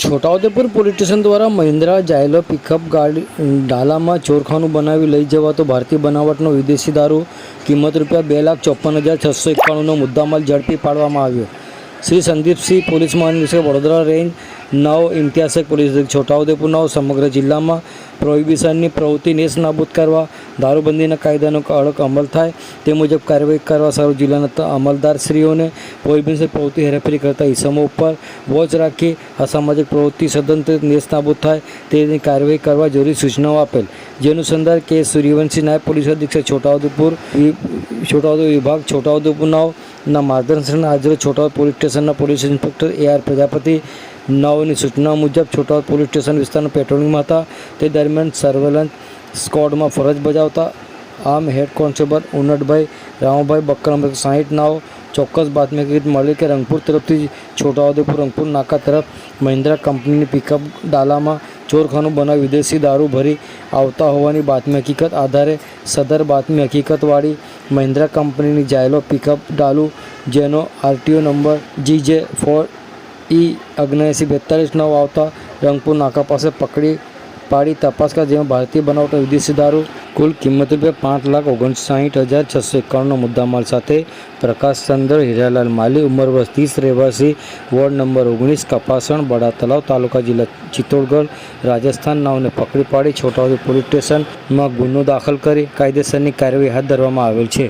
Chhota Udepur police station દ્વારા Mahindra Xylo pickup ગાડી ડાલામાં ચોરખાનું બનાવી લઈ જવાતો ભારતીય બનાવટનો વિદેશી દારૂ, કિંમત રૂપિયા બે લાખ ચોપન હજાર છસો એકાણુંનો મુદ્દામાલ ઝડપી પાડવામાં આવ્યો. શ્રી સંદીપસિંહ પોલીસ મહાનિરીક્ષક વડોદરા રેન્જ નવ ઇમ્તિયાઝક પોલીસ અધિક છોટાઉદેપુર નવ સમગ્ર જિલ્લામાં પ્રોહિબિશનની પ્રવૃત્તિ નેસ નાબૂદ કરવા, દારૂબંધીના કાયદાનો કડક અમલ થાય તે મુજબ કાર્યવાહી કરવા સારું જિલ્લાના અમલદારશ્રીઓને પ્રોહિબિશન પ્રવૃત્તિ હેરાફેરી કરતા ઇસમો ઉપર વોચ રાખી અસામાજિક પ્રવૃત્તિ સદંતર નેસ નાબૂદ થાય તેની કાર્યવાહી કરવા જરૂરી સૂચનાઓ આપેલ. જે અનુસંધાન કે સૂર્યવંશી નાયબ પોલીસ અધિક્ષક છોટાઉદેપુર છોટાઉદેપુર વિભાગ છોટાઉદેપુર નવ માર્ગદર્શન હાજર છોટાઉદ પોલીસ સ્ટેશનના police inspector A R Prajapati નવની સૂચના મુજબ છોટાઉદ પોલીસ સ્ટેશન વિસ્તારના પેટ્રોલિંગમાં હતા. તે દરમિયાન સર્વેલન્સ સ્કોડમાં ફરજ બજાવતા આમ હેડ કોન્સ્ટેબલ ઉનટભાઈ, રામભાઈ બક્કર સાહીઠ નાવ ચોક્કસ બાતમી હકીકત મળી કે રંગપુર તરફથી છોટાઉદેપુર રંગપુર નાકા તરફ મહિન્દ્રા કંપનીની પિકઅપ ડાલામાં ચોરખાનું બનાવી વિદેશી દારૂ ભરી આવતા હોવાની બાતમી હકીકત આધારે સદર બાતમી હકીકતવાળી મહિન્દ્રા કંપનીની જાયલો પિકઅપ ડાલુ, જેનો આરટીઓ નંબર જી જે ફોર ઈ અગ્નેસી બેતાલીસ નવ આવતા રંગપુર નાકા પાસે પકડી પાડી તપાસ કરી જેમાં ભારતીય બનાવટો વિદેશી દારૂ કુલ કિંમત રૂપિયા પાંચ લાખ ઓગણસાઠ હજાર છસો એકાણુંનો મુદ્દામાલ સાથે પ્રકાશ ચંદ્ર, હીરાલાલ માલી, ઉંમર વર્ષ ત્રીસ, રહેવાસી વોર્ડ નંબર ઓગણીસ, કપાસણ બડા તલાવ તાલુકા જિલ્લા ચિત્તોડગઢ, રાજસ્થાન નાવને પકડી પાડી છોટાઉદેપુર પોલીસ સ્ટેશનમાં ગુનો દાખલ કરી કાયદેસરની કાર્યવાહી હાથ ધરવામાં આવેલ છે.